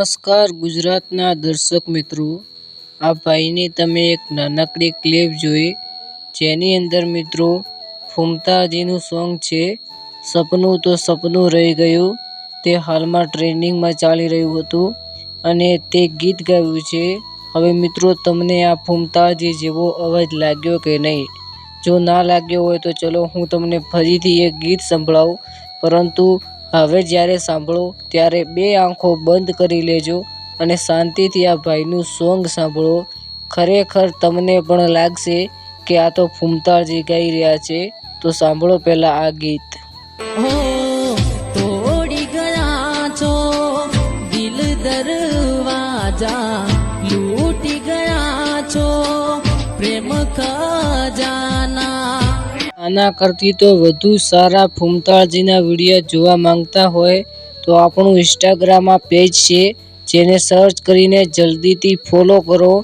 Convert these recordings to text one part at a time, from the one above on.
નમસ્કાર ગુજરાતના દર્શક મિત્રો, આ ભાઈની તમે એક નાનકડી ક્લિપ જોઈ. જેની અંદર મિત્રો, ફૂમતાજીનું સોંગ છે, સપનું તો સપનું રહી ગયું. તે હાલમાં ટ્રેન્ડિંગમાં ચાલી રહ્યું હતું અને તે ગીત ગાયું છે. હવે મિત્રો, તમને આ ફૂમતાજી જેવો અવાજ લાગ્યો કે નહીં? જો ના લાગ્યો હોય તો ચલો હું તમને ફરીથી એક ગીત સંભળાવું. પરંતુ હવે જ્યારે સાંભળો, ત્યારે બે આંખો બંધ કરી લેજો અને શાંતિથી આ ભાઈનું સોંગ સાંભળો. ખરેખર તમને પણ લાગશે કે આ તો ફૂમતાળજી ગાઈ રહ્યા છે, તો સાંભળો પહેલા આ ગીત. લૂટી ગયા છો, પ્રેમ ખજાના આના કરતી તો વધુ સારા ફૂમતાળજીના વીડિયો જોવા માંગતા હોય તો આપણું ઇન્સ્ટાગ્રામમાં પેજ છે, જેને સર્ચ કરીને જલ્દીથી ફોલો કરો.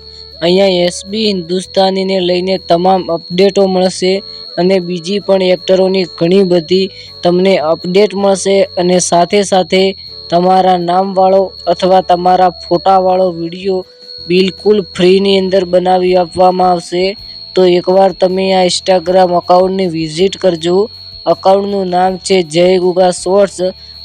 અહીંયા એસબી હિન્દુસ્તાનીને લઈને તમામ અપડેટો મળશે અને બીજી પણ એક્ટરોની ઘણી બધી તમને અપડેટ મળશે અને સાથે સાથે તમારા નામવાળો અથવા તમારા ફોટાવાળો વીડિયો બિલકુલ ફ્રીની અંદર બનાવી આપવામાં આવશે. તો એકવાર તમે આ ઇન્સ્ટાગ્રામ અકાઉન્ટની વિઝિટ કરજો. અકાઉન્ટનું નામ છે જય ગુગા શોર્ટ્સ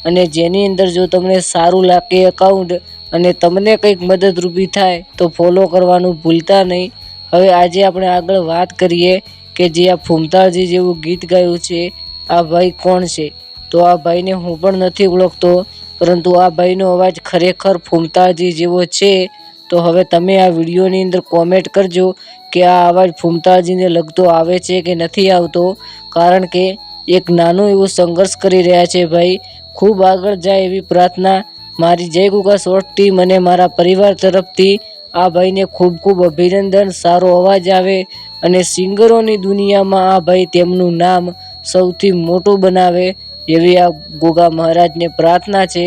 અને જેની અંદર જો તમને સારું લાગે અકાઉન્ટ અને તમને કંઈક મદદરૂપી થાય તો ફોલો કરવાનું ભૂલતા નહીં. હવે આજે આપણે આગળ વાત કરીએ કે જે આ ફૂમતાળજી જેવું ગીત ગાયું છે, આ ભાઈ કોણ છે? તો આ ભાઈને હું પણ નથી ઓળખતો, પરંતુ આ ભાઈનો અવાજ ખરેખર ફૂમતાળજી જેવો છે. તો હવે તમે આ વિડીયોની અંદર કોમેન્ટ કરજો કે આ અવાજ ફૂમતાળજીને લગતો આવે છે કે નથી આવતો. કારણ કે એક નાનું એવો સંઘર્ષ કરી રહ્યા છે ભાઈ. ખૂબ આગળ જાય એવી પ્રાર્થના. મારી જય ગુગા શોર્ટ ટીમ અને મારા પરિવાર તરફથી આ ભાઈને ખૂબ ખૂબ અભિનંદન. સારો અવાજ આવે અને સિંગરોની દુનિયામાં આ ભાઈ તેમનું નામ સૌથી મોટું બનાવે એવી આ ગોગા મહારાજને પ્રાર્થના છે.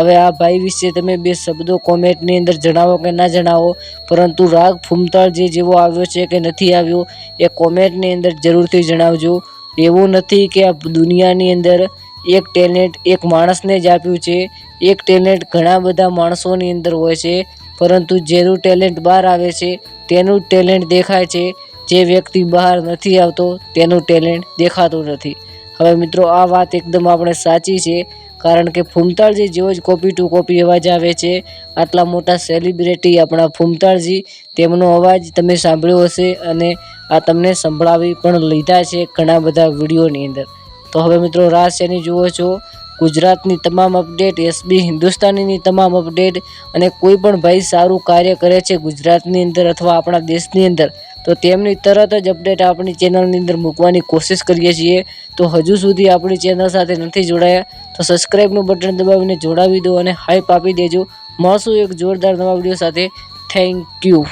હવે આ ભાઈ વિશે તમે બે શબ્દો કોમેન્ટની અંદર જણાવો કે ના જણાવો? પરંતુ રાગ ફૂમતાળ જે જેવો આવ્યો છે કે નથી આવ્યો, એ કોમેન્ટની અંદર જરૂરથી જણાવજો. એવું નથી કે આ દુનિયાની અંદર એક ટેલેન્ટ એક માણસને જ આપ્યું છે. એક ટેલેન્ટ ઘણા બધા માણસોની અંદર હોય છે. પરંતુ જેનું ટેલેન્ટ બહાર આવે છે, તેનું ટેલેન્ટ દેખાય છે. જે વ્યક્તિ બહાર નથી આવતો, તેનું ટેલેન્ટ દેખાતું નથી. હવે મિત્રો, આ વાત એકદમ આપણે સાચી છે, કારણ કે ફૂમતાળજી જેવો જ કોપી ટુ કોપી અવાજ આવે છે. આટલા મોટા સેલિબ્રિટી આપણા ફૂમતાળજી, તેમનો અવાજ તમે સાંભળ્યો હશે અને આ તમને સંભળાવી પણ લીધા છે ઘણા બધા વિડીયોની અંદર. તો હવે મિત્રો રાસ એની જુઓ છો ગુજરાતની તમામ અપડેટ એસબી હિન્દુસ્તાનીની તમામ અપડેટ અને કોઈ પણ ભાઈ સારું કાર્ય કરે છે ગુજરાતની અંદર અથવા આપણા દેશની અંદર, તો તેમની તરત જ અપડેટ આપણી ચેનલની અંદર મૂકવાની કોશિશ કરીએ છીએ. તો હજુ સુધી આપણી ચેનલ સાથે નથી જોડાયા, તો સબસ્ક્રાઈબનું બટન દબાવીને જોડાવી દો અને હાઈપ આપી દેજો. મળશું એક જોરદાર નવા વીડિયો સાથે. Thank you